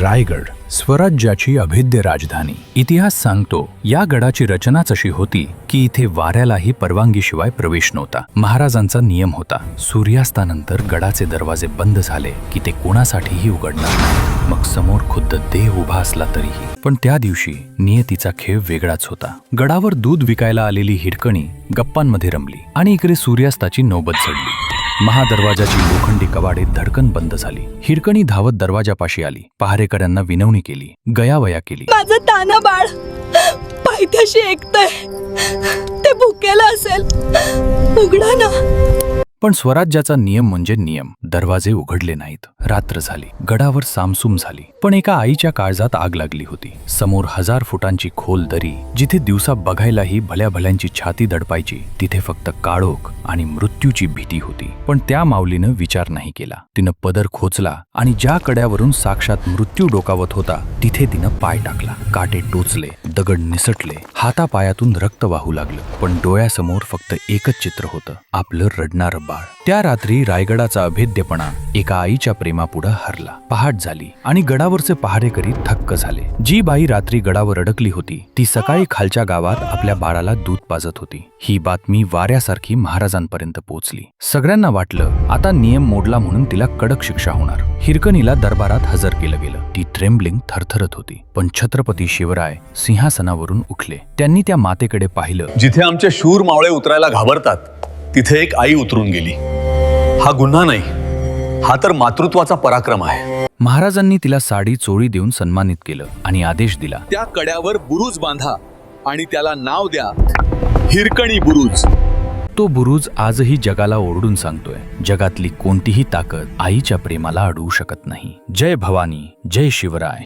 रायगड स्वराज्याची अभेद्य राजधानी. इतिहास सांगतो या गडाची रचनाच अशी होती की इथे वाऱ्यालाही परवानगीशिवाय प्रवेश नव्हता. महाराजांचा नियम होता सूर्यास्तानंतर गडाचे दरवाजे बंद झाले की ते कोणासाठीही उघडणार नाही. मग समोर खुद्द देव उभा असला तरीही. पण त्या दिवशी नियतीचा खेळ वेगळाच होता. गडावर दूध विकायला आलेली हिरकणी गप्पांमध्ये रमली आणि इकडे सूर्यास्ताची नौबत चढली महादरवाजाची लोखंडी कवाडे धडकन बंद झाली. हिरकणी धावत दरवाजापाशी आली. पहारेकऱ्यांना विनवणी केली. गयावया केली. माझं ताना बाळ. पायथ्याशी ऐकतय ते भुकेलं असेल. उघडा ना. पण स्वराज्याचा नियम म्हणजे नियम. दरवाजे उघडले नाहीत. रात्र झाली. गडावर सामसूम झाली. पण एका आईच्या काळजात आग लागली होती. समोर हजार फुटांची खोल दरी जिथे दिवसा बघायलाही भल्या भल्यांची छाती दडपायची तिथे फक्त काळोख आणि मृत्यूची भीती होती. पण त्या माऊलीनं विचार नाही केला. तिनं पदर खोचला आणि ज्या कड्यावरून साक्षात मृत्यू डोकावत होता तिथे तिनं पाय टाकला. काटे टोचले दगड निसटले हातापायातून रक्त वाहू लागलं. पण डोळ्यासमोर फक्त एकच चित्र होतं. आपलं रडणारं बाळ. त्या रात्री रायगडाचा अभेद अभेद्यपणा एका आईच्या प्रेमापुढं हरला. पहाट झाली आणि गडावरचे पहारेकरी थक्क झाले. जी बाई रात्री गडावर अडकली होती ती सकाळी खालच्या गावात आपल्या बाळाला दूध पाजत होती. ही बातमी वाऱ्यासारखी महाराजांपर्यंत पोहोचली. सगळ्यांना वाटलं आता नियम मोडला म्हणून तिला कडक शिक्षा होणार. हिरकणीला दरबारात हजर केलं गेलं. ती ट्रेम्बलिंग थरथरत होती. पण छत्रपती शिवराय सिंहासनावरून उठले. त्यांनी त्या मातेकडे पाहिलं. जिथे आमचे शूर मावळे उतरायला घाबरतात तिथे एक आई उतरून गेली. हा गुन्हा नाही. हा तर मातृत्वाचा पराक्रम आहे. महाराजांनी तिला साडी चोळी देऊन सन्मानित केलं आणि आदेश दिला. त्या कड्यावर बुरुज बांधा आणि त्याला नाव द्या हिरकणी बुरुज. तो बुरुज आजही जगाला ओरडून सांगतोय. जगातली कोणतीही ताकद आईच्या प्रेमाला अडवू शकत नाही. जय भवानी जय शिवराय.